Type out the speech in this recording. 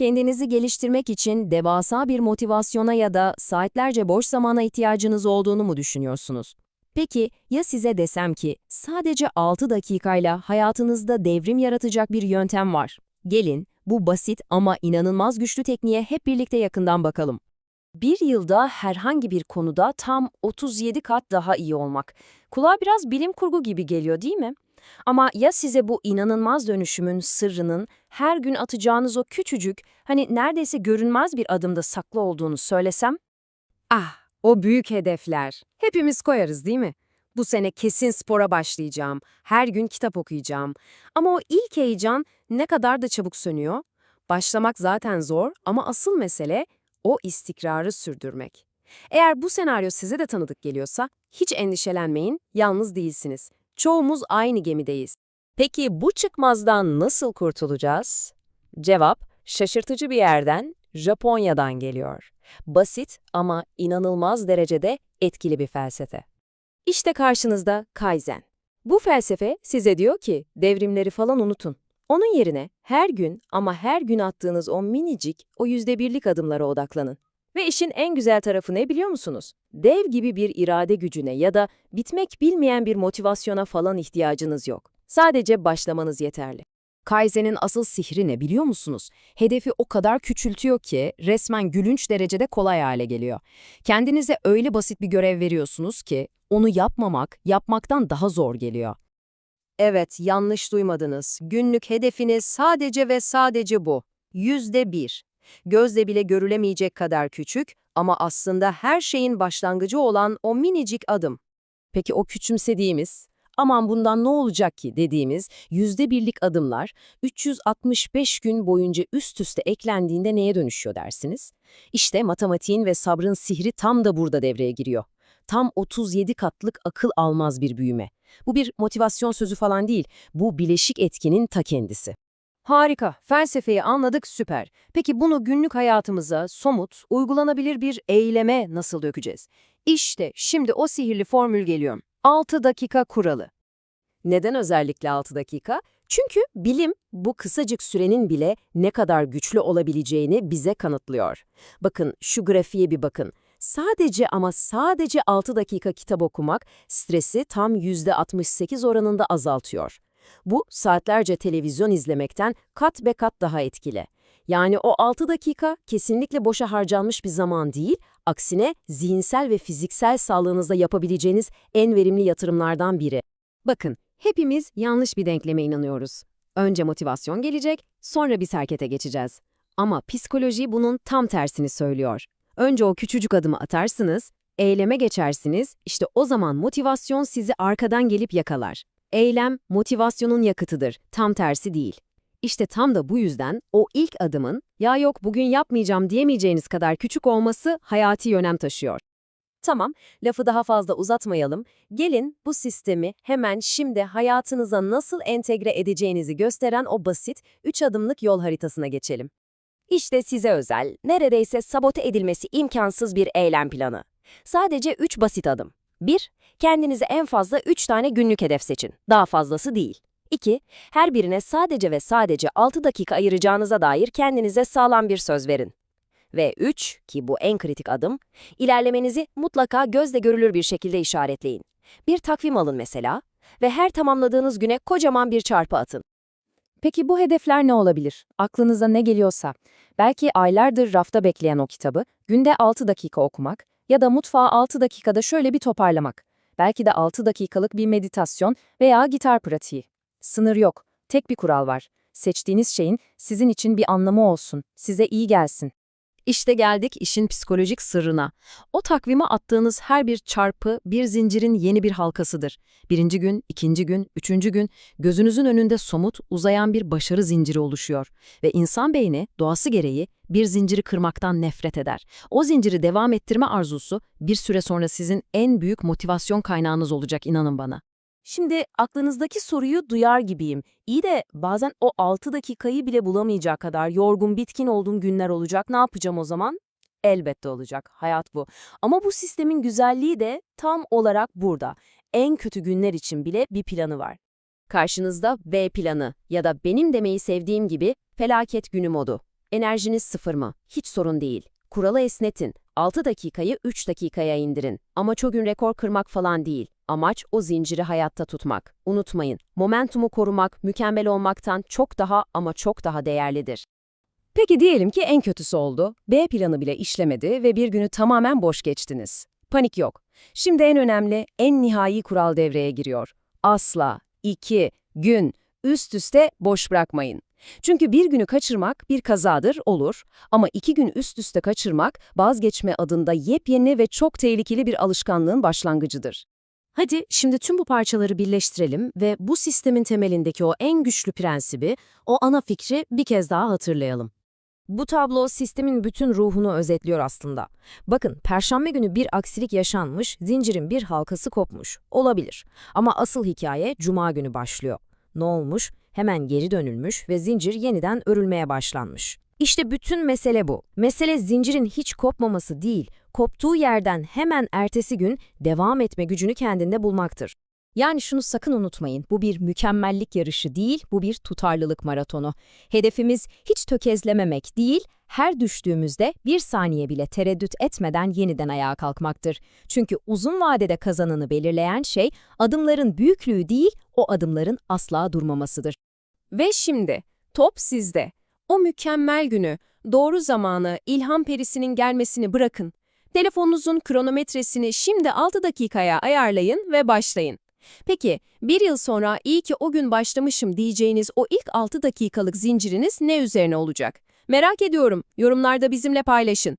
Kendinizi geliştirmek için devasa bir motivasyona ya da saatlerce boş zamana ihtiyacınız olduğunu mu düşünüyorsunuz? Peki ya size desem ki sadece 6 dakikayla hayatınızda devrim yaratacak bir yöntem var? Gelin bu basit ama inanılmaz güçlü tekniğe hep birlikte yakından bakalım. Bir yılda herhangi bir konuda tam 37 kat daha iyi olmak. Kulağa biraz bilim kurgu gibi geliyor değil mi? Ama ya size bu inanılmaz dönüşümün sırrının her gün atacağınız o küçücük, hani neredeyse görünmez bir adımda saklı olduğunu söylesem? Ah, o büyük hedefler. Hepimiz koyarız değil mi? Bu sene kesin spora başlayacağım, her gün kitap okuyacağım. Ama o ilk heyecan ne kadar da çabuk sönüyor. Başlamak zaten zor ama asıl mesele o istikrarı sürdürmek. Eğer bu senaryo size de tanıdık geliyorsa hiç endişelenmeyin, yalnız değilsiniz. Çoğumuz aynı gemideyiz. Peki bu çıkmazdan nasıl kurtulacağız? Cevap şaşırtıcı bir yerden, Japonya'dan geliyor. Basit ama inanılmaz derecede etkili bir felsefe. İşte karşınızda Kaizen. Bu felsefe size diyor ki devrimleri falan unutun. Onun yerine her gün ama her gün attığınız o minicik, o yüzde birlik adımlara odaklanın. Ve işin en güzel tarafı ne biliyor musunuz? Dev gibi bir irade gücüne ya da bitmek bilmeyen bir motivasyona falan ihtiyacınız yok. Sadece başlamanız yeterli. Kaizen'in asıl sihri ne biliyor musunuz? Hedefi o kadar küçültüyor ki resmen gülünç derecede kolay hale geliyor. Kendinize öyle basit bir görev veriyorsunuz ki onu yapmamak yapmaktan daha zor geliyor. Evet, yanlış duymadınız. Günlük hedefiniz sadece ve sadece bu. Yüzde bir. Gözle bile görülemeyecek kadar küçük ama aslında her şeyin başlangıcı olan o minicik adım. Peki o küçümsediğimiz, aman bundan ne olacak ki dediğimiz yüzde birlik adımlar 365 gün boyunca üst üste eklendiğinde neye dönüşüyor dersiniz? İşte matematiğin ve sabrın sihri tam da burada devreye giriyor. Tam 37 katlık akıl almaz bir büyüme. Bu bir motivasyon sözü falan değil, bu bileşik etkinin ta kendisi. Harika, felsefeyi anladık süper. Peki bunu günlük hayatımıza somut, uygulanabilir bir eyleme nasıl dökeceğiz? İşte şimdi o sihirli formül geliyor. 6 dakika kuralı. Neden özellikle 6 dakika? Çünkü bilim bu kısacık sürenin bile ne kadar güçlü olabileceğini bize kanıtlıyor. Bakın şu grafiğe bir bakın. Sadece ama sadece 6 dakika kitap okumak stresi tam %68 oranında azaltıyor. Bu saatlerce televizyon izlemekten kat be kat daha etkili. Yani o 6 dakika kesinlikle boşa harcanmış bir zaman değil, aksine zihinsel ve fiziksel sağlığınızda yapabileceğiniz en verimli yatırımlardan biri. Bakın, hepimiz yanlış bir denkleme inanıyoruz. Önce motivasyon gelecek, sonra biz harekete geçeceğiz. Ama psikoloji bunun tam tersini söylüyor. Önce o küçücük adımı atarsınız, eyleme geçersiniz, işte o zaman motivasyon sizi arkadan gelip yakalar. Eylem, motivasyonun yakıtıdır, tam tersi değil. İşte tam da bu yüzden o ilk adımın, ya yok bugün yapmayacağım diyemeyeceğiniz kadar küçük olması hayati önem taşıyor. Tamam, lafı daha fazla uzatmayalım. Gelin bu sistemi hemen şimdi hayatınıza nasıl entegre edeceğinizi gösteren o basit 3 adımlık yol haritasına geçelim. İşte size özel, neredeyse sabote edilmesi imkansız bir eylem planı. Sadece 3 basit adım. 1. Kendinize en fazla 3 tane günlük hedef seçin. Daha fazlası değil. 2. Her birine sadece ve sadece 6 dakika ayıracağınıza dair kendinize sağlam bir söz verin. Ve 3, ki bu en kritik adım, ilerlemenizi mutlaka gözle görülür bir şekilde işaretleyin. Bir takvim alın mesela ve her tamamladığınız güne kocaman bir çarpı atın. Peki bu hedefler ne olabilir? Aklınıza ne geliyorsa. Belki aylardır rafta bekleyen o kitabı günde 6 dakika okumak ya da mutfağı 6 dakikada şöyle bir toparlamak. Belki de 6 dakikalık bir meditasyon veya gitar pratiği. Sınır yok. Tek bir kural var. Seçtiğiniz şeyin sizin için bir anlamı olsun, size iyi gelsin. İşte geldik işin psikolojik sırrına. O takvime attığınız her bir çarpı bir zincirin yeni bir halkasıdır. Birinci gün, ikinci gün, üçüncü gün gözünüzün önünde somut, uzayan bir başarı zinciri oluşuyor. Ve insan beyni doğası gereği bir zinciri kırmaktan nefret eder. O zinciri devam ettirme arzusu bir süre sonra sizin en büyük motivasyon kaynağınız olacak inanın bana. Şimdi aklınızdaki soruyu duyar gibiyim. İyi de bazen o 6 dakikayı bile bulamayacak kadar yorgun, bitkin olduğum günler olacak. Ne yapacağım o zaman? Elbette olacak. Hayat bu. Ama bu sistemin güzelliği de tam olarak burada. En kötü günler için bile bir planı var. Karşınızda B planı ya da benim demeyi sevdiğim gibi felaket günü modu. Enerjiniz sıfır mı? Hiç sorun değil. Kuralı esnetin. 6 dakikayı 3 dakikaya indirin. Amaç o gün rekor kırmak falan değil. Amaç o zinciri hayatta tutmak. Unutmayın, momentumu korumak mükemmel olmaktan çok daha ama çok daha değerlidir. Peki diyelim ki en kötüsü oldu. B planı bile işlemedi ve bir günü tamamen boş geçtiniz. Panik yok. Şimdi en önemli, en nihai kural devreye giriyor. Asla, iki, gün, üst üste boş bırakmayın. Çünkü bir günü kaçırmak bir kazadır, olur. Ama iki gün üst üste kaçırmak, vazgeçme adında yepyeni ve çok tehlikeli bir alışkanlığın başlangıcıdır. Hadi şimdi tüm bu parçaları birleştirelim ve bu sistemin temelindeki o en güçlü prensibi, o ana fikri bir kez daha hatırlayalım. Bu tablo sistemin bütün ruhunu özetliyor aslında. Bakın, perşembe günü bir aksilik yaşanmış, zincirin bir halkası kopmuş. Olabilir. Ama asıl hikaye cuma günü başlıyor. Ne olmuş? Hemen geri dönülmüş ve zincir yeniden örülmeye başlanmış. İşte bütün mesele bu. Mesele zincirin hiç kopmaması değil, koptuğu yerden hemen ertesi gün devam etme gücünü kendinde bulmaktır. Yani şunu sakın unutmayın, bu bir mükemmellik yarışı değil, bu bir tutarlılık maratonu. Hedefimiz hiç tökezlememek değil, her düştüğümüzde bir saniye bile tereddüt etmeden yeniden ayağa kalkmaktır. Çünkü uzun vadede kazananı belirleyen şey adımların büyüklüğü değil, o adımların asla durmamasıdır. Ve şimdi, top sizde. O mükemmel günü, doğru zamanı, ilham perisinin gelmesini bırakın. Telefonunuzun kronometresini şimdi 6 dakikaya ayarlayın ve başlayın. Peki, bir yıl sonra iyi ki o gün başlamışım diyeceğiniz o ilk 6 dakikalık zinciriniz ne üzerine olacak? Merak ediyorum, yorumlarda bizimle paylaşın.